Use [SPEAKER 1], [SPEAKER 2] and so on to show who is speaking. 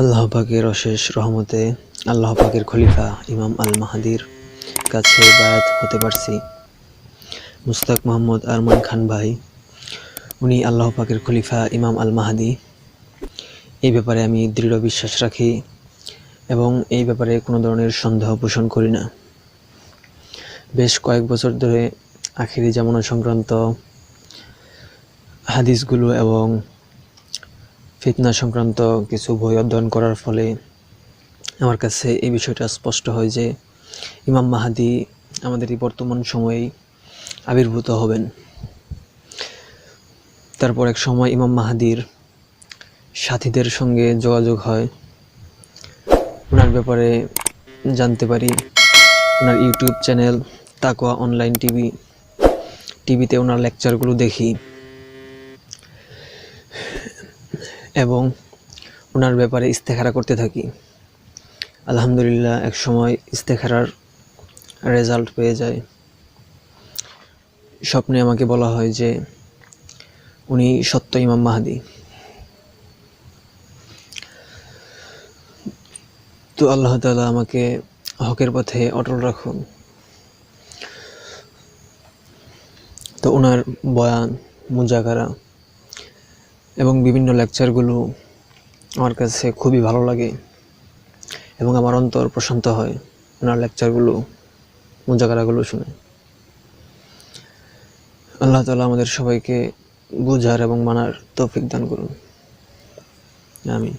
[SPEAKER 1] আল্লাহ পাকের অশেষ রহমতে আল্লাহ পাকের খলিফা ইমাম আল মাহাদির কাছে বায়াত হতে পারছি। মুস্তাক মোহাম্মদ আরমান খান ভাই, উনি আল্লাহ পাকের খলিফা ইমাম আল মাহাদি এই ব্যাপারে আমি দৃঢ় বিশ্বাস রাখি এবং এই ব্যাপারে কোনো ধরনের সন্দেহ পোষণ করি না। বেশ কয়েক বছর ধরে আখেরি জামানা সংক্রান্ত হাদিসগুলো এবং ফিতনা সংক্রান্ত কিছু বই অধ্যয়ন করার ফলে আমার কাছে এই বিষয়টা স্পষ্ট হয় যে ইমাম মাহাদি আমাদের এই বর্তমান সময়ে আবির্ভূত হবেন। তারপর এক সময় ইমাম মাহাদির সাথীদের সঙ্গে যোগাযোগ হয়। ওনার ব্যাপারে জানতে পারি। ওনার YouTube channel Taqwa online TV, টিভিতে ওনার লেকচারগুলো দেখি। এবং ওনার ব্যাপারে ইস্তেখারা করতে থাকি। আলহামদুলিল্লাহ, এক সময় ইস্তেখারার রেজাল্ট পেয়ে যায়। স্বপ্নে আমাকে বলা হয় যে উনি সত্য ইমাম মাহাদি। তো আল্লাহ তালা আমাকে হকের পথে অটল রাখুন। তো ওনার বয়ান, মুজাকারা এবং বিভিন্ন লেকচারগুলো আমার কাছে খুবই ভালো লাগে এবং আমার অন্তর প্রশান্ত হয় ওনার লেকচারগুলো মুজাকারাগুলো শুনে। আল্লাহ তালা আমাদের সবাইকে বুঝার এবং মানার তৌফিক দান করুন। আমি